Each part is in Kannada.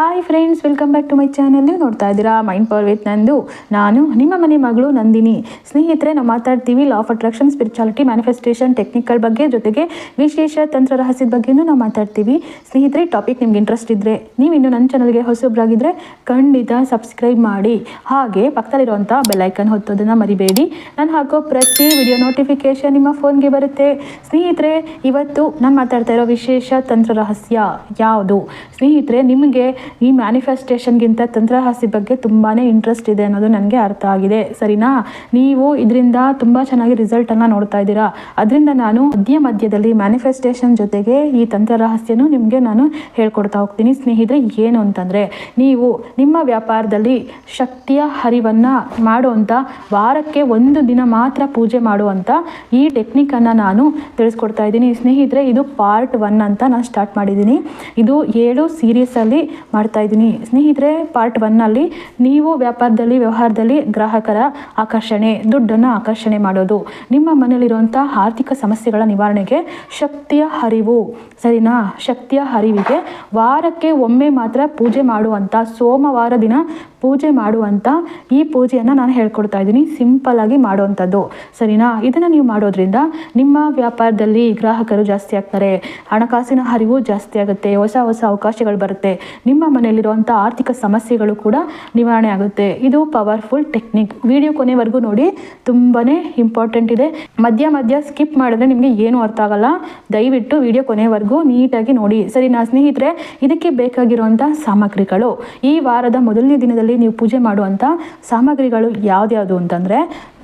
Hi friends welcome back to my channel ನೋಡ್ತಾ ಇದ್ದೀರಾ ಮೈಂಡ್ ಪವರ್ ವಿತ್ ನಂದು. ನಾನು, ನಿಮ್ಮ ಮನೆ ಮಗಳು ನಂದಿನಿ. ಸ್ನೇಹಿತರೆ, ನಾವು ಮಾತಾಡ್ತೀವಿ law of attraction spirituality manifestation technical ಬಗ್ಗೆ ಜೊತೆಗೆ ವಿಶೇಷ ತಂತ್ರ ರಹಸ್ಯದ ಬಗ್ಗೆಯೂ ನಾವು ಮಾತಾಡ್ತೀವಿ. ಸ್ನೇಹಿತರೆ ಟಾಪಿಕ್ ನಿಮ್ಗೆ ಇಂಟ್ರೆಸ್ಟ್ ಇದ್ದರೆ ನೀವು ಇನ್ನು ನನ್ನ ಚಾನಲ್ಗೆ ಹೊಸೊಬ್ಬರಾಗಿದ್ದರೆ ಖಂಡಿತ ಸಬ್ಸ್ಕ್ರೈಬ್ ಮಾಡಿ. ಹಾಗೆ ಪಕ್ಕದಲ್ಲಿರುವಂಥ ಬೆಲ್ಲೈಕನ್ ಹೊತ್ತೋದನ್ನು ಮರಿಬೇಡಿ. ನಾನು ಹಾಕೋ ಪ್ರತಿ ವಿಡಿಯೋ ನೋಟಿಫಿಕೇಶನ್ ನಿಮ್ಮ ಫೋನ್ಗೆ ಬರುತ್ತೆ. ಸ್ನೇಹಿತರೆ, ಇವತ್ತು ನಾನು ಮಾತಾಡ್ತಾ ಇರೋ ವಿಶೇಷ ತಂತ್ರ ರಹಸ್ಯ ಯಾವುದು? ಸ್ನೇಹಿತರೆ, ನಿಮಗೆ ಈ ಮ್ಯಾನಿಫೆಸ್ಟೇಷನ್ಗಿಂತ ತಂತ್ರಹಾಸಿ ಬಗ್ಗೆ ತುಂಬಾ ಇಂಟ್ರೆಸ್ಟ್ ಇದೆ ಅನ್ನೋದು ನನಗೆ ಅರ್ಥ ಆಗಿದೆ. ಸರಿನಾ? ನೀವು ಇದರಿಂದ ತುಂಬ ಚೆನ್ನಾಗಿ ರಿಸಲ್ಟನ್ನು ನೋಡ್ತಾ ಇದ್ದೀರಾ. ಅದರಿಂದ ನಾನು ಮಧ್ಯ ಮಧ್ಯದಲ್ಲಿ ಮ್ಯಾನಿಫೆಸ್ಟೇಷನ್ ಜೊತೆಗೆ ಈ ತಂತ್ರ ರಹಸ್ಯನೂ ನಿಮಗೆ ನಾನು ಹೇಳ್ಕೊಡ್ತಾ ಹೋಗ್ತೀನಿ. ಸ್ನೇಹಿತರೆ, ಏನು ಅಂತಂದರೆ, ನೀವು ನಿಮ್ಮ ವ್ಯಾಪಾರದಲ್ಲಿ ಶಕ್ತಿಯ ಹರಿವನ್ನು ಮಾಡುವಂಥ ವಾರಕ್ಕೆ ಒಂದು ದಿನ ಮಾತ್ರ ಪೂಜೆ ಮಾಡುವಂಥ ಈ ಟೆಕ್ನಿಕನ್ನು ನಾನು ತಿಳಿಸ್ಕೊಡ್ತಾ ಇದ್ದೀನಿ. ಸ್ನೇಹಿತರೆ, ಇದು ಪಾರ್ಟ್ ಒನ್ ಅಂತ ನಾನು ಸ್ಟಾರ್ಟ್ ಮಾಡಿದ್ದೀನಿ. ಇದು ಏಳು ಸೀರೀಸಲ್ಲಿ ಮಾಡ್ತಾ ಇದ್ದೀನಿ. ಸ್ನೇಹಿತರೆ ಪಾರ್ಟ್ ಒನ್ನಲ್ಲಿ ನೀವು ವ್ಯಾಪಾರದಲ್ಲಿ, ವ್ಯವಹಾರದಲ್ಲಿ ಗ್ರಾಹಕರ ಆಕರ್ಷಣೆ, ದುಡ್ಡನ್ನು ಆಕರ್ಷಣೆ ಮಾಡೋದು. ನಿಮ್ಮ ಮನೆಯಲ್ಲಿರುವಂಥ ಆರ್ಥಿಕ ಸಮಸ್ಯೆಗಳ ನಿವಾರಣೆಗೆ ಶಕ್ತಿಯ ಹರಿವು. ಸರಿನಾ? ಶಕ್ತಿಯ ಹರಿವಿಗೆ ವಾರಕ್ಕೆ ಒಮ್ಮೆ ಮಾತ್ರ ಪೂಜೆ ಮಾಡುವಂಥ ಸೋಮವಾರ ದಿನ ಪೂಜೆ ಮಾಡುವಂಥ ಈ ಪೂಜೆಯನ್ನು ನಾನು ಹೇಳ್ಕೊಡ್ತಾ ಇದ್ದೀನಿ. ಸಿಂಪಲ್ ಆಗಿ ಮಾಡುವಂಥದ್ದು. ಸರಿನಾ? ಇದನ್ನು ನೀವು ಮಾಡೋದ್ರಿಂದ ನಿಮ್ಮ ವ್ಯಾಪಾರದಲ್ಲಿ ಗ್ರಾಹಕರು ಜಾಸ್ತಿ ಆಗ್ತಾರೆ. ಹಣಕಾಸಿನ ಹರಿವು ಜಾಸ್ತಿ ಆಗುತ್ತೆ. ಹೊಸ ಹೊಸ ಅವಕಾಶಗಳು ಬರುತ್ತೆ. ನಿಮ್ಮ ಮನೆಯಲ್ಲಿರುವಂಥ ಆರ್ಥಿಕ ಸಮಸ್ಯೆಗಳು ಕೂಡ ನಿವಾರಣೆ ಆಗುತ್ತೆ. ಇದು ಪವರ್ಫುಲ್ ಟೆಕ್ನಿಕ್ ವಿಡಿಯೋ ಕೊನೆವರೆಗೂ ನೋಡಿ. ತುಂಬಾ ಇಂಪಾರ್ಟೆಂಟ್ ಇದೆ. ಮಧ್ಯ ಮಧ್ಯ ಸ್ಕಿಪ್ ಮಾಡಿದ್ರೆ ನಿಮಗೆ ಏನು ಅರ್ಥ ಆಗಲ್ಲ. ದಯವಿಟ್ಟು ವಿಡಿಯೋ ಕೊನೆವರೆಗೂ ನೀಟಾಗಿ ನೋಡಿ. ಸರಿನಾ ಸ್ನೇಹಿತರೆ? ಇದಕ್ಕೆ ಬೇಕಾಗಿರುವಂಥ ಸಾಮಗ್ರಿಗಳು. ಈ ವಾರದ ಮೊದಲನೇ ದಿನದಲ್ಲಿ ನೀವು ಪೂಜೆ ಮಾಡುವಂಥ ಸಾಮಗ್ರಿಗಳು ಯಾವ್ದ್ಯಾವುದು ಅಂತಂದರೆ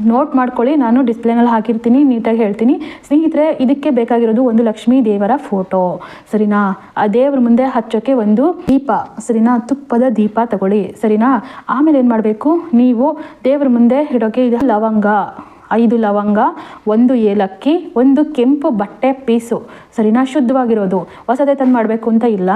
ನೋಟ್ ಮಾಡ್ಕೊಳ್ಳಿ, ನಾನು ಡಿಸ್ಪ್ಲೇನಲ್ಲಿ ಹಾಕಿರ್ತೀನಿ, ನೀಟಾಗಿ ಹೇಳ್ತೀನಿ. ಸ್ನೇಹಿತರೆ, ಇದಕ್ಕೆ ಬೇಕಾಗಿರೋದು ಒಂದು ಲಕ್ಷ್ಮೀ ದೇವರ ಫೋಟೋ ಸರಿನಾ? ಆ ದೇವ್ರ ಮುಂದೆ ಹಚ್ಚೋಕ್ಕೆ ಒಂದು ದೀಪ. ಸರಿನಾ? ತುಪ್ಪದ ದೀಪ ತಗೊಳ್ಳಿ. ಸರಿನಾ? ಆಮೇಲೆ ಏನು ಮಾಡಬೇಕು? ನೀವು ದೇವ್ರ ಮುಂದೆ ಇಡೋಕ್ಕೆ ಇದು ಲವಂಗ. ಐದು ಲವಂಗ, ಒಂದು ಏಲಕ್ಕಿ, ಒಂದು ಕೆಂಪು ಬಟ್ಟೆ ಪೀಸು. ಸರಿನಾ? ಶುದ್ಧವಾಗಿರೋದು. ಹೊಸದೇ ತಂದು ಮಾಡಬೇಕು ಅಂತ ಇಲ್ಲ.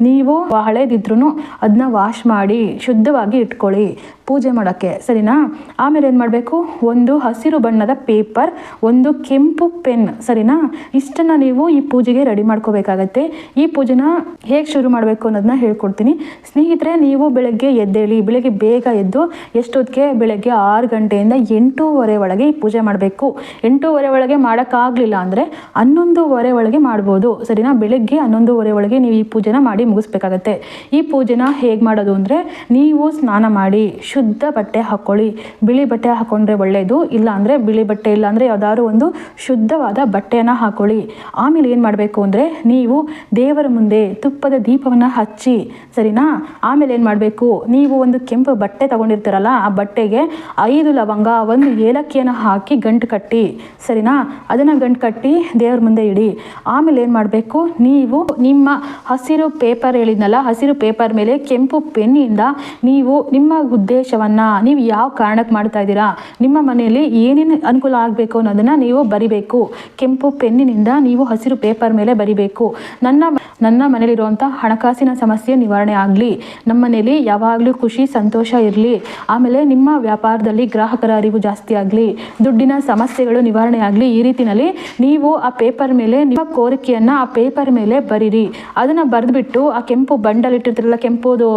ನೀವು ಹಳೇದಿದ್ರೂ ಅದನ್ನ ವಾಶ್ ಮಾಡಿ ಶುದ್ಧವಾಗಿ ಇಟ್ಕೊಳ್ಳಿ ಪೂಜೆ ಮಾಡೋಕ್ಕೆ. ಸರಿನಾ? ಆಮೇಲೆ ಏನು ಮಾಡಬೇಕು? ಒಂದು ಹಸಿರು ಬಣ್ಣದ ಪೇಪರ್ ಒಂದು ಕೆಂಪು ಪೆನ್ ಸರಿನಾ? ಇಷ್ಟನ್ನು ನೀವು ಈ ಪೂಜೆಗೆ ರೆಡಿ ಮಾಡ್ಕೋಬೇಕಾಗತ್ತೆ. ಈ ಪೂಜೆನ ಹೇಗೆ ಶುರು ಮಾಡಬೇಕು ಅನ್ನೋದನ್ನ ಹೇಳ್ಕೊಡ್ತೀನಿ. ಸ್ನೇಹಿತರೆ, ನೀವು ಬೆಳಗ್ಗೆ ಎದ್ದೇಳಿ, ಬೆಳಗ್ಗೆ ಬೇಗ ಎದ್ದು ಎಷ್ಟೊತ್ತಿಗೆ? ಬೆಳಗ್ಗೆ ಆರು ಗಂಟೆಯಿಂದ ಎಂಟೂವರೆ ಒಳಗೆ ಪೂಜೆ ಮಾಡಬೇಕು. ಎಂಟೂವರೆ ಒಳಗೆ ಮಾಡೋಕ್ಕಾಗಲಿಲ್ಲ ಅಂದರೆ ಹನ್ನೊಂದುವರೆ ಒಳಗೆ ಮಾಡ್ಬೋದು. ಸರಿನಾ? ಬೆಳಗ್ಗೆ ಹನ್ನೊಂದುವರೆ ಒಳಗೆ ನೀವು ಈ ಪೂಜೆನ ಮಾಡಿ ಮುಗಿಸ್ಬೇಕಾಗತ್ತೆ. ಈ ಪೂಜೆನ ಹೇಗೆ ಮಾಡೋದು ಅಂದರೆ ನೀವು ಸ್ನಾನ ಮಾಡಿ ಶುದ್ಧ ಬಟ್ಟೆ ಹಾಕ್ಕೊಳ್ಳಿ ಬಿಳಿ ಬಟ್ಟೆ ಹಾಕ್ಕೊಂಡ್ರೆ ಒಳ್ಳೆಯದು ಇಲ್ಲ ಅಂದರೆ ಬಿಳಿ ಬಟ್ಟೆ, ಇಲ್ಲ ಅಂದರೆ ಯಾವುದಾದ್ರು ಒಂದು ಶುದ್ಧವಾದ ಬಟ್ಟೆಯನ್ನು ಹಾಕ್ಕೊಳ್ಳಿ ಆಮೇಲೆ ಏನು ಮಾಡಬೇಕು ಅಂದರೆ ನೀವು ದೇವರ ಮುಂದೆ ತುಪ್ಪದ ದೀಪವನ್ನು ಹಚ್ಚಿ, ಸರಿನಾ? ಆಮೇಲೆ ಏನು ಮಾಡಬೇಕು? ನೀವು ಒಂದು ಕೆಂಪು ಬಟ್ಟೆ ತಗೊಂಡಿರ್ತೀರಲ್ಲ, ಆ ಬಟ್ಟೆಗೆ ಐದು ಲವಂಗ, ಒಂದು ಏಲಕ್ಕಿಯನ್ನು ಹಾಕಿ ಗಂಟು ಕಟ್ಟಿ. ಸರಿನಾ? ಅದನ್ನು ಗಂಟು ಕಟ್ಟಿ ದೇವ್ರ ಮುಂದೆ ಇಡಿ. ಆಮೇಲೆ ಏನು ಮಾಡಬೇಕು? ನೀವು ನಿಮ್ಮ ಹಸಿರು ಪೇಪರ್ ಹೇಳಿದ್ನಲ್ಲ, ಹಸಿರು ಪೇಪರ್ ಮೇಲೆ ಕೆಂಪು ಪೆನ್ನಿಂದ ನೀವು ನಿಮ್ಮ ಉದ್ದೇಶವನ್ನು, ನೀವು ಯಾವ ಕಾರಣಕ್ಕೆ ಮಾಡ್ತಾ ಇದ್ದೀರಾ, ನಿಮ್ಮ ಮನೆಯಲ್ಲಿ ಏನೇನು ಅನುಕೂಲ ಆಗಬೇಕು ಅನ್ನೋದನ್ನು ನೀವು ಬರಿಬೇಕು. ಕೆಂಪು ಪೆನ್ನಿನಿಂದ ನೀವು ಹಸಿರು ಪೇಪರ್ ಮೇಲೆ ಬರಿಬೇಕು. ನನ್ನ ನನ್ನ ಮನೇಲಿರುವಂಥ ಹಣಕಾಸಿನ ಸಮಸ್ಯೆ ನಿವಾರಣೆ ಆಗಲಿ, ನಮ್ಮ ಮನೇಲಿ ಯಾವಾಗಲೂ ಖುಷಿ, ಸಂತೋಷ ಇರಲಿ. ಆಮೇಲೆ ನಿಮ್ಮ ವ್ಯಾಪಾರದಲ್ಲಿ ಗ್ರಾಹಕರ ಅರಿವು ಜಾಸ್ತಿ ಆಗಲಿ. ದುಡ್ಡಿನ ಸಮಸ್ಯೆಗಳು ನಿವಾರಣೆ ಆಗಲಿ, ಈ ರೀತಿಯಲ್ಲಿ ನೀವು ಆ ಪೇಪರ್ ಮೇಲೆ, ನಿಮ್ಮ ಕೋರಿಕೆಯನ್ನು ಆ ಪೇಪರ್ ಮೇಲೆ ಬರೀರಿ. ಅದನ್ನು ಬರೆದ್ಬಿಟ್ಟು ಆ ಕೆಂಪು ಬಂಡಲ್ ಇಟ್ಟಿರ್ತಾರಲ್ಲ, ಕೆಂಪುದು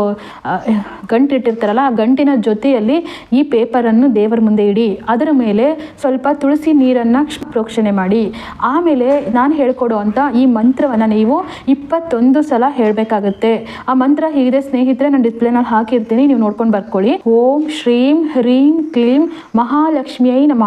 ಗಂಟು ಇಟ್ಟಿರ್ತಾರಲ್ಲ, ಆ ಗಂಟಿನ ಜೊತೆಯಲ್ಲಿ ಈ ಪೇಪರನ್ನು ದೇವರ ಮುಂದೆ ಇಡಿ. ಅದರ ಮೇಲೆ ಸ್ವಲ್ಪ ತುಳಸಿ ನೀರನ್ನು ಪ್ರೋಕ್ಷಣೆ ಮಾಡಿ. ಆಮೇಲೆ ನಾನು ಹೇಳ್ಕೊಡುವಂಥ ಈ ಮಂತ್ರವನ್ನು ನೀವು ಇಪ್ಪತ್ತೊಂದು ಸಲ ಹೇಳಬೇಕಾಗುತ್ತೆ. ಆ ಮಂತ್ರ ಹೀಗಿದೆ, ಸ್ನೇಹಿತರೆ, ನಾನು ಡಿಸ್ಪ್ಲೇನಲ್ಲಿ ಹಾಕಿರ್ತೀನಿ, ನೀವು ನೋಡ್ಕೊಂಡು ಬರ್ಕೊಳ್ಳಿ. ಓಂ ಶ್ರೀಂ ಹ್ರೀಂ ಕ್ಲೀಂ ಮಹಾಲಕ್ಷ್ಮಿಯೈ ನಮಃ.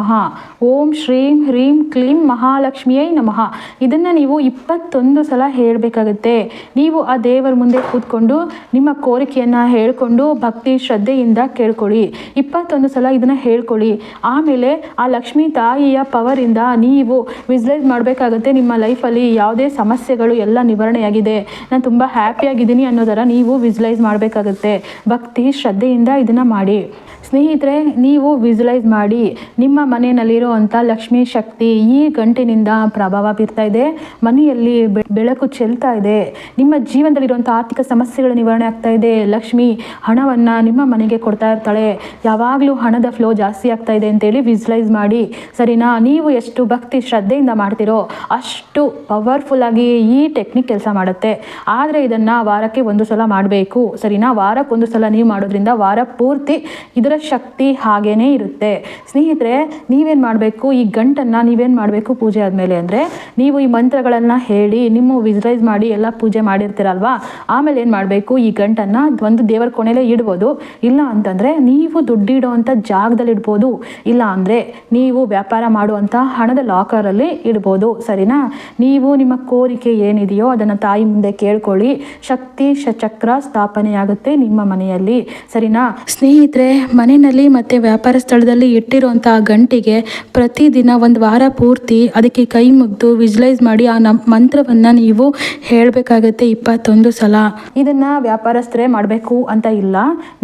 ಓಂ ಶ್ರೀಂ ಹ್ರೀಂ ಕ್ಲೀಂ ಮಹಾಲಕ್ಷ್ಮಿಯೈ ನಮಃ. ಇದನ್ನು ನೀವು ಇಪ್ಪತ್ತೊಂದು ಸಲ ಹೇಳಬೇಕಾಗುತ್ತೆ. ನೀವು ಆ ದೇವರ ಮುಂದೆ ಕೂತ್ಕೊಂಡು ನಿಮ್ಮ ಕೋರಿಕೆಯನ್ನು ಹೇಳಿಕೊಂಡು ಭಕ್ತಿ ಶ್ರದ್ಧೆಯಿಂದ ಕೇಳ್ಕೊಳ್ಳಿ. ಇಪ್ಪತ್ತೊಂದು ಸಲ ಇದನ್ನು ಹೇಳ್ಕೊಳ್ಳಿ. ಆಮೇಲೆ ಆ ಲಕ್ಷ್ಮೀ ತಾಯಿಯ ಪವರಿಂದ ನೀವು ವಿಸ್ಲೈಸ್ ಮಾಡಬೇಕಾಗುತ್ತೆ. ನಿಮ್ಮ ಲೈಫಲ್ಲಿ ಯಾವುದೇ ಸಮಸ್ಯೆಗಳು ಎಲ್ಲ ನಿವಾರಣೆಯಾಗಿದೆ. ನಾನು ತುಂಬ ಹ್ಯಾಪಿಯಾಗಿದ್ದೀನಿ ಅನ್ನೋದರ ನೀವು ವಿಸ್ಲೈಸ್ ಮಾಡಬೇಕಾಗುತ್ತೆ. ಭಕ್ತಿ ಶ್ರದ್ಧೆಯಿಂದ ಇದನ್ನು ಮಾಡಿ. ಸ್ನೇಹಿತರೆ, ನೀವು ವಿಜುಲೈಸ್ ಮಾಡಿ. ನಿಮ್ಮ ಮನೆಯಲ್ಲಿರುವಂಥ ಲಕ್ಷ್ಮೀ ಶಕ್ತಿ ಈ ಗಂಟಿನಿಂದ ಪ್ರಭಾವ ಬೀರ್ತಾ ಇದೆ. ಮನೆಯಲ್ಲಿ ಬೆಳಕು ಚೆಲ್ತಾ ಇದೆ. ನಿಮ್ಮ ಜೀವನದಲ್ಲಿರುವಂಥ ಆರ್ಥಿಕ ಸಮಸ್ಯೆಗಳು ನಿವಾರಣೆ ಆಗ್ತಾ ಇದೆ. ಲಕ್ಷ್ಮಿ ಹಣವನ್ನು ನಿಮ್ಮ ಮನೆಗೆ ಕೊಡ್ತಾ ಇರ್ತಾಳೆ. ಯಾವಾಗಲೂ ಹಣದ ಫ್ಲೋ ಜಾಸ್ತಿ ಆಗ್ತಾ ಇದೆ ಅಂತೇಳಿ ವಿಜುಲೈಸ್ ಮಾಡಿ. ಸರಿನಾ, ನೀವು ಎಷ್ಟು ಭಕ್ತಿ ಶ್ರದ್ಧೆಯಿಂದ ಮಾಡ್ತಿರೋ ಅಷ್ಟು ಪವರ್ಫುಲ್ ಆಗಿ ಈ ಟೆಕ್ನಿಕ್ ಕೆಲಸ ಮಾಡುತ್ತೆ. ಆದರೆ ಇದನ್ನು ವಾರಕ್ಕೆ ಒಂದು ಸಲ ಮಾಡಬೇಕು. ಸರಿನಾ ವಾರಕ್ಕೆ ಒಂದು ಸಲ ನೀವು ಮಾಡೋದ್ರಿಂದ ವಾರ ಪೂರ್ತಿ ಇದರ ಶಕ್ತಿ ಹಾಗೇನೇ ಇರುತ್ತೆ. ಸ್ನೇಹಿತರೆ ನೀವೇನು ಮಾಡಬೇಕು? ಈ ಗಂಟನ್ನು ನೀವೇನು ಮಾಡಬೇಕು ಪೂಜೆ ಆದಮೇಲೆ ಅಂದರೆ ನೀವು ಈ ಮಂತ್ರಗಳನ್ನು ಹೇಳಿ, ನಿಮ್ಮ ವಿಸ್ರೈಸ್ ಮಾಡಿ, ಎಲ್ಲ ಪೂಜೆ ಮಾಡಿರ್ತೀರಲ್ವಾ? ಆಮೇಲೆ ಏನು ಮಾಡಬೇಕು? ಈ ಗಂಟನ್ನು ಒಂದು ದೇವರ ಕೊನೆಯಲ್ಲೇ ಇಡ್ಬೋದು. ಇಲ್ಲ ಅಂತಂದರೆ ನೀವು ದುಡ್ಡಿಡುವಂಥ ಜಾಗದಲ್ಲಿ ಇಡ್ಬೋದು. ಇಲ್ಲ ಅಂದರೆ ನೀವು ವ್ಯಾಪಾರ ಮಾಡುವಂಥ ಹಣದ ಲಾಕರಲ್ಲಿ ಇಡ್ಬೋದು. ಸರಿನಾ? ನೀವು ನಿಮ್ಮ ಕೋರಿಕೆ ಏನಿದೆಯೋ ಅದನ್ನು ತಾಯಿ ಮುಂದೆ ಕೇಳ್ಕೊಳ್ಳಿ. ಶಕ್ತಿ ಚಕ್ರ ಸ್ಥಾಪನೆಯಾಗುತ್ತೆ ನಿಮ್ಮ ಮನೆಯಲ್ಲಿ. ಸರಿನಾ? ಸ್ನೇಹಿತರೆ, ಮನೆಯಲ್ಲಿ ಮತ್ತು ವ್ಯಾಪಾರ ಸ್ಥಳದಲ್ಲಿ ಇಟ್ಟಿರುವಂಥ ಗಂಟಿಗೆ ಪ್ರತಿದಿನ ಒಂದು ವಾರ ಪೂರ್ತಿ ಅದಕ್ಕೆ ಕೈ ಮುಗಿದು ವಿಜುವಲೈಸ್ ಮಾಡಿ ಆ ನಮ್ಮ ಮಂತ್ರವನ್ನು ನೀವು ಹೇಳಬೇಕಾಗತ್ತೆ ಇಪ್ಪತ್ತೊಂದು ಸಲ. ಇದನ್ನು ವ್ಯಾಪಾರಸ್ಥರೇ ಮಾಡಬೇಕು ಅಂತ ಇಲ್ಲ.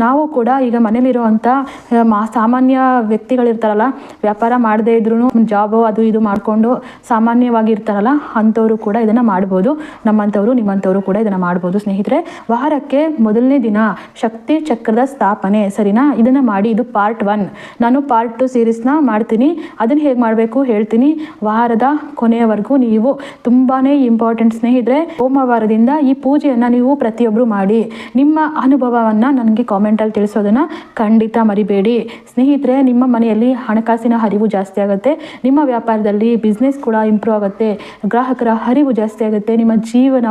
ನಾವು ಕೂಡ ಈಗ ಮನೇಲಿರುವಂಥ ಮಾ, ಸಾಮಾನ್ಯ ವ್ಯಕ್ತಿಗಳಿರ್ತಾರಲ್ಲ, ವ್ಯಾಪಾರ ಮಾಡದೇ ಇದ್ರೂ ಜಾಬು ಅದು ಇದು ಮಾಡಿಕೊಂಡು ಸಾಮಾನ್ಯವಾಗಿ ಇರ್ತಾರಲ್ಲ ಅಂಥವರು ಕೂಡ ಇದನ್ನು ಮಾಡ್ಬೋದು. ನಮ್ಮಂಥವರು, ನಿಮ್ಮಂಥವರು ಕೂಡ ಇದನ್ನು ಮಾಡ್ಬೋದು. ಸ್ನೇಹಿತರೆ, ವಾರಕ್ಕೆ ಮೊದಲನೇ ದಿನ ಶಕ್ತಿ ಚಕ್ರದ ಸ್ಥಾಪನೆ. ಸರಿನಾ? ಇದನ್ನು ಮಾಡಿ ಇದು ಪಾರ್ಟ್ ಒನ್ ನಾನು ಪಾರ್ಟ್ ಟು ಸೀರೀಸ್ನ ಮಾಡ್ತೀನಿ. ಅದನ್ನು ಹೇಗೆ ಮಾಡಬೇಕು ಹೇಳ್ತೀನಿ. ವಾರದ ಕೊನೆಯವರೆಗೂ ನೀವು ತುಂಬಾ ಇಂಪಾರ್ಟೆಂಟ್ ಸ್ನೇಹಿತರೆ, ಸೋಮವಾರದಿಂದ ಈ ಪೂಜೆಯನ್ನು ನೀವು ಪ್ರತಿಯೊಬ್ಬರು ಮಾಡಿ. ನಿಮ್ಮ ಅನುಭವವನ್ನು ನನಗೆ ಕಾಮೆಂಟಲ್ಲಿ ತಿಳಿಸೋದನ್ನು ಖಂಡಿತ ಮರಿಬೇಡಿ. ಸ್ನೇಹಿತರೆ, ನಿಮ್ಮ ಮನೆಯಲ್ಲಿ ಹಣಕಾಸಿನ ಹರಿವು ಜಾಸ್ತಿ ಆಗುತ್ತೆ. ನಿಮ್ಮ ವ್ಯಾಪಾರದಲ್ಲಿ ಬಿಸ್ನೆಸ್ ಕೂಡ ಇಂಪ್ರೂವ್ ಆಗುತ್ತೆ. ಗ್ರಾಹಕರ ಹರಿವು ಜಾಸ್ತಿ ಆಗುತ್ತೆ. ನಿಮ್ಮ ಜೀವನ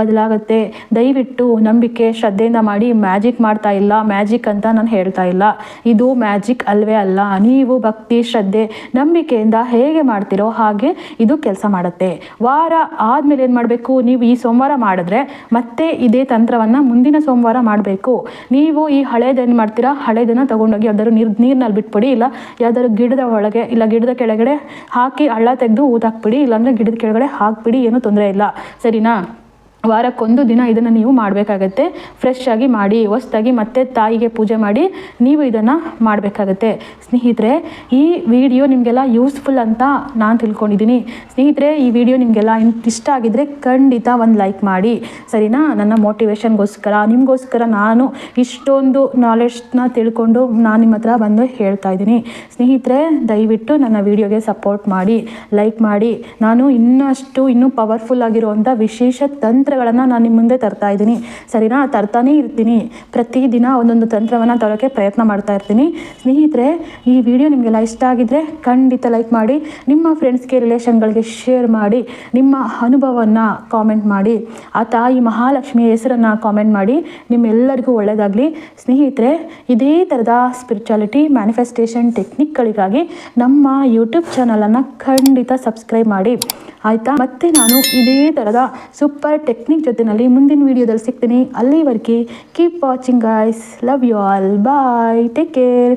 ಬದಲಾಗುತ್ತೆ. ದಯವಿಟ್ಟು ನಂಬಿಕೆ, ಶ್ರದ್ಧೆಯಿಂದ ಮಾಡಿ. ಮ್ಯಾಜಿಕ್ ಮಾಡ್ತಾ ಇಲ್ಲ. ಮ್ಯಾಜಿಕ್ ಅಂತ ನಾನು ಹೇಳ್ತಾ ಇಲ್ಲ. ಇದು ಮ್ಯಾಜಿಕ್ ಅಲ್ವೇ ಅಲ್ಲ. ನೀವು ಭಕ್ತಿ ಶ್ರದ್ಧೆ, ನಂಬಿಕೆಯಿಂದ ಹೇಗೆ ಮಾಡ್ತಿರೋ ಹಾಗೆ ಇದು ಕೆಲಸ ಮಾಡುತ್ತೆ. ವಾರ ಆದಮೇಲೆ ಏನು ಮಾಡಬೇಕು? ನೀವು ಈ ಸೋಮವಾರ ಮಾಡಿದ್ರೆ ಮತ್ತೆ ಇದೇ ತಂತ್ರವನ್ನು ಮುಂದಿನ ಸೋಮವಾರ ಮಾಡಬೇಕು. ನೀವು ಈ ಹಳೇದೇನು ಮಾಡ್ತೀರಾ? ಹಳೇದನ್ನು ತಗೊಂಡೋಗಿ ಯಾವ್ದಾದ್ರು ನೀರು, ನೀರಿನಲ್ಲಿ ಬಿಟ್ಬಿಡಿ, ಇಲ್ಲ ಯಾವ್ದಾದ್ರು ಗಿಡದ ಒಳಗೆ, ಇಲ್ಲ ಗಿಡದ ಕೆಳಗಡೆ ಹಾಕಿ ಹಳ್ಳ ತೆಗೆದು ಊತಾಕ್ಬಿಡಿ ಇಲ್ಲಾಂದರೆ ಗಿಡದ ಕೆಳಗಡೆ ಹಾಕ್ಬಿಡಿ, ಏನೂ ತೊಂದರೆ ಇಲ್ಲ. ಸರಿನಾ? ವಾರಕ್ಕೊಂದು ದಿನ ಇದನ್ನು ನೀವು ಮಾಡಬೇಕಾಗತ್ತೆ. ಫ್ರೆಶ್ ಆಗಿ ಮಾಡಿ, ಹೊಸ್ದಾಗಿ ಮತ್ತೆ ತಾಯಿಗೆ ಪೂಜೆ ಮಾಡಿ ನೀವು ಇದನ್ನು ಮಾಡಬೇಕಾಗತ್ತೆ. ಸ್ನೇಹಿತರೆ, ಈ ವಿಡಿಯೋ ನಿಮಗೆಲ್ಲ ಯೂಸ್ಫುಲ್ ಅಂತ ನಾನು ತಿಳ್ಕೊಂಡಿದ್ದೀನಿ ಸ್ನೇಹಿತರೆ, ಈ ವಿಡಿಯೋ ನಿಮಗೆಲ್ಲ ಇಷ್ಟ ಆಗಿದ್ದರೆ ಖಂಡಿತ ಒಂದು ಲೈಕ್ ಮಾಡಿ. ಸರಿನಾ? ನನ್ನ ಮೋಟಿವೇಶನ್ಗೋಸ್ಕರ ನಿಮಗೋಸ್ಕರ ನಾನು ಇಷ್ಟೊಂದು ನಾಲೆಡ್ಜ್ನ ತಿಳ್ಕೊಂಡು ನಾನು ನಿಮ್ಮ ಹತ್ರ ಬಂದು ಹೇಳ್ತಾ ಇದ್ದೀನಿ. ಸ್ನೇಹಿತರೆ, ದಯವಿಟ್ಟು ನನ್ನ ವಿಡಿಯೋಗೆ ಸಪೋರ್ಟ್ ಮಾಡಿ ಲೈಕ್ ಮಾಡಿ. ನಾನು ಇನ್ನಷ್ಟು ಇನ್ನೂ ಪವರ್ಫುಲ್ ಆಗಿರುವಂಥ ವಿಶೇಷ ತಂತ್ರಗಳನ್ನು ನಾನು ನಿಮ್ಮ ಮುಂದೆ ತರ್ತಾ ಇದ್ದೀನಿ. ಸರಿನಾ? ತರ್ತಾನೇ ಇರ್ತೀನಿ. ಪ್ರತಿದಿನ ಒಂದೊಂದು ತಂತ್ರವನ್ನು ತರೋಕ್ಕೆ ಪ್ರಯತ್ನ ಮಾಡ್ತಾ ಇರ್ತೀನಿ. ಸ್ನೇಹಿತರೆ, ಈ ವಿಡಿಯೋ ನಿಮಗೆಲ್ಲ ಇಷ್ಟ ಆಗಿದ್ದರೆ ಖಂಡಿತ ಲೈಕ್ ಮಾಡಿ, ನಿಮ್ಮ ಫ್ರೆಂಡ್ಸ್ಗೆ ರಿಲೇಷನ್ಗಳಿಗೆ ಶೇರ್ ಮಾಡಿ, ನಿಮ್ಮ ಅನುಭವವನ್ನು ಕಾಮೆಂಟ್ ಮಾಡಿ, ಆ ತಾಯಿ ಮಹಾಲಕ್ಷ್ಮಿಯ ಹೆಸರನ್ನು ಕಾಮೆಂಟ್ ಮಾಡಿ, ನಿಮ್ಮೆಲ್ಲರಿಗೂ ಒಳ್ಳೆಯದಾಗಲಿ ಸ್ನೇಹಿತರೆ, ಇದೇ ಥರದ ಸ್ಪಿರಿಚುಯಾಲಿಟಿ ಮ್ಯಾನಿಫೆಸ್ಟೇಷನ್ ಟೆಕ್ನಿಕ್ಗಳಿಗಾಗಿ ನಮ್ಮ ಯೂಟ್ಯೂಬ್ ಚಾನಲನ್ನು ಖಂಡಿತ ಸಬ್ಸ್ಕ್ರೈಬ್ ಮಾಡಿ. ಆಯಿತಾ? ಮತ್ತೆ ನಾನು ಇದೇ ಥರದ ಸೂಪರ್ ಟೆಕ್ನಿಕ್ ಜೊತೆನಲ್ಲಿ ಮುಂದಿನ ವೀಡಿಯೋದಲ್ಲಿ ಸಿಗ್ತೀನಿ. ಅಲ್ಲಿವರೆಗೆ keep watching guys love you all bye take care